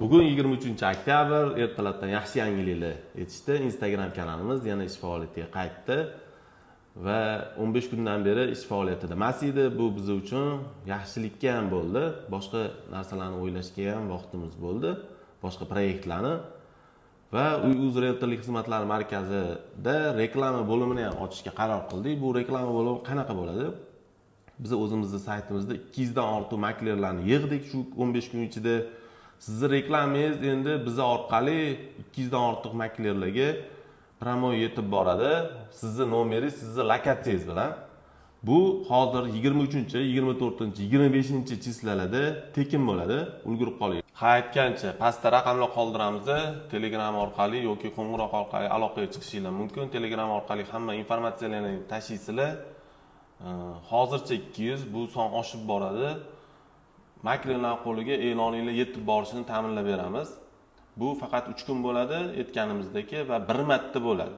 bugun yigirma uchinchi oktyabr ertalabdan yaxshi yangiliklar aytishdi instagram kanalimiz yana ish faoliyatiga qaytdi va o'n besh kundan beri ish faoliyatida. Emas edi bu biz uchun yaxshilikka ham bo'ldi boshqa narsalarni o'ylashga ham vaqtimiz bo'ldi boshqa proyektlarni va uy uz realtorlik xizmatlari markazida reklama bo'limini ham ochishga qaror qildik. Bu reklama bo'limi qanaqa bo'ladi? Biz o'zimizni saytimizda ikki yuzdan ortiq maklerlarni yig'dik shu o'n besh kun ichida. Sizni reklamangiz endi biz orqali ikki yuzdan ortiq maklerlarga promo yetib boradi. Sizni nomeringiz sizni lokatsiyangiz bilan. Bu hozir yigirma uchinchi yigirma to'rtinchi yigirma beshinchi chislalarda tekin bo'ladi ulgurib qoling ha aytgancha pastda raqamlar qoldiramiz telegram orqali yoki qo'ng'iroq orqali aloqaga chiqishinglar mumkin. Telegram orqali hamma informatsiyalarni tashlaysizlar hozircha ikki yuz bu son oshib boradi. Maklerlar qo'liga e'loninglar yetib borishini ta'minlab beramiz. Bu faqat uch kun bo'ladi aytganimizdek va bir marta bo'ladi.